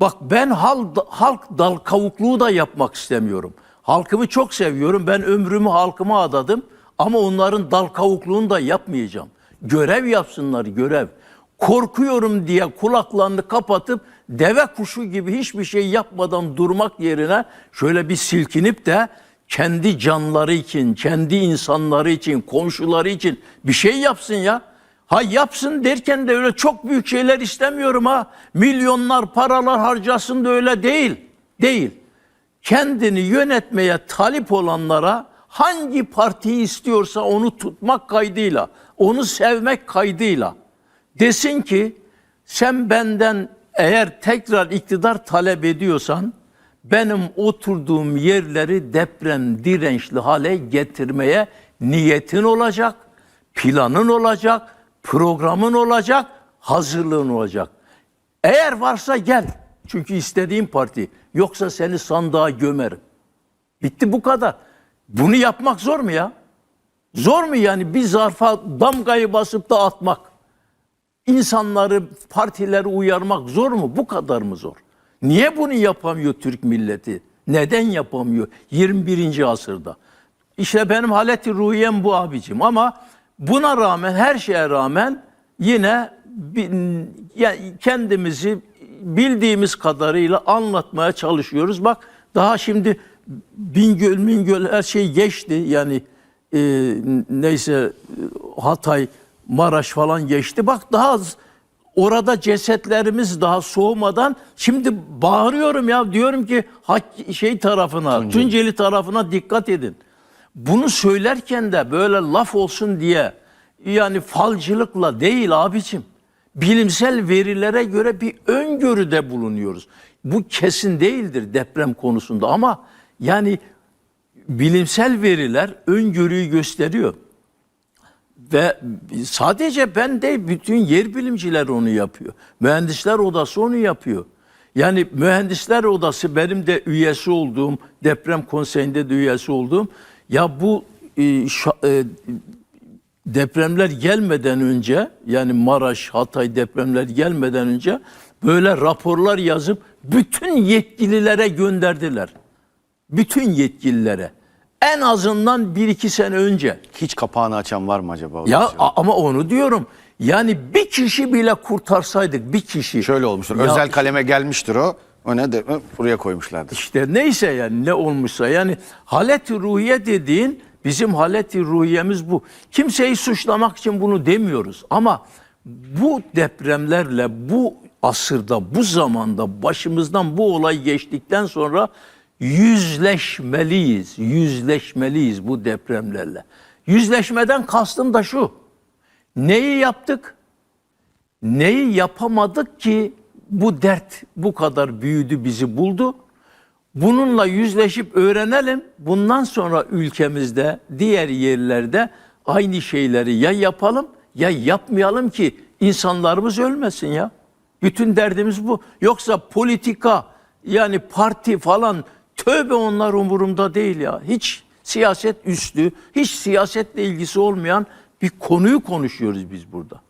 Bak ben hal, halk dal kavukluğu da yapmak istemiyorum. Halkımı çok seviyorum. Ben ömrümü halkıma adadım. Ama onların dal kavukluğunu da yapmayacağım. Görev yapsınlar görev. Korkuyorum diye kulaklarını kapatıp deve kuşu gibi hiçbir şey yapmadan durmak yerine şöyle bir silkinip de kendi canları için, kendi insanları için, komşuları için bir şey yapsın ya. Ha yapsın derken de öyle çok büyük şeyler istemiyorum ha. Milyonlar paralar harcasın da öyle değil. Değil. Kendini yönetmeye talip olanlara hangi partiyi istiyorsa onu tutmak kaydıyla, onu sevmek kaydıyla desin ki sen benden eğer tekrar iktidar talep ediyorsan benim oturduğum yerleri deprem dirençli hale getirmeye niyetin olacak, planın olacak, programın olacak, hazırlığın olacak. Eğer varsa gel. Çünkü istediğim parti. Yoksa seni sandığa gömerim. Bitti bu kadar. Bunu yapmak zor mu ya? Zor mu yani bir zarfa damgayı basıp da atmak? İnsanları, partileri uyarmak zor mu? Bu kadar mı zor? Niye bunu yapamıyor Türk milleti? Neden yapamıyor 21. asırda? İşte benim haleti ruhiyem bu abicim ama buna rağmen her şeye rağmen yine kendimizi bildiğimiz kadarıyla anlatmaya çalışıyoruz. Bak daha şimdi Bingöl, Mingöl her şey geçti. Yani e, neyse Hatay, Maraş falan geçti. Bak daha az- orada cesetlerimiz daha soğumadan şimdi bağırıyorum ya diyorum ki şey tarafına, Tunceli tarafına dikkat edin. Bunu söylerken de böyle laf olsun diye yani falcılıkla değil abicim. Bilimsel verilere göre bir öngörüde bulunuyoruz. Bu kesin değildir deprem konusunda ama yani bilimsel veriler öngörüyü gösteriyor. Ve sadece ben de bütün yer bilimciler onu yapıyor. Mühendisler odası onu yapıyor. Yani mühendisler odası benim de üyesi olduğum, deprem konseyinde de üyesi olduğum. Ya bu e, şa- e, depremler gelmeden önce yani Maraş, Hatay depremler gelmeden önce böyle raporlar yazıp bütün yetkililere gönderdiler. Bütün yetkililere. En azından bir iki sene önce. Hiç kapağını açan var mı acaba? Ya a- ama onu diyorum. Yani bir kişi bile kurtarsaydık bir kişi. Şöyle olmuştur. Ya Özel kaleme gelmiştir o. O ne de buraya koymuşlardır. İşte neyse yani ne olmuşsa yani haleti ruhiye dediğin bizim haleti ruhiyemiz bu. Kimseyi suçlamak için bunu demiyoruz ama bu depremlerle bu asırda bu zamanda başımızdan bu olay geçtikten sonra yüzleşmeliyiz. Yüzleşmeliyiz bu depremlerle. Yüzleşmeden kastım da şu. Neyi yaptık? Neyi yapamadık ki bu dert bu kadar büyüdü bizi buldu? Bununla yüzleşip öğrenelim. Bundan sonra ülkemizde, diğer yerlerde aynı şeyleri ya yapalım ya yapmayalım ki insanlarımız ölmesin ya. Bütün derdimiz bu. Yoksa politika yani parti falan tövbe onlar umurumda değil ya. Hiç siyaset üstü, hiç siyasetle ilgisi olmayan bir konuyu konuşuyoruz biz burada.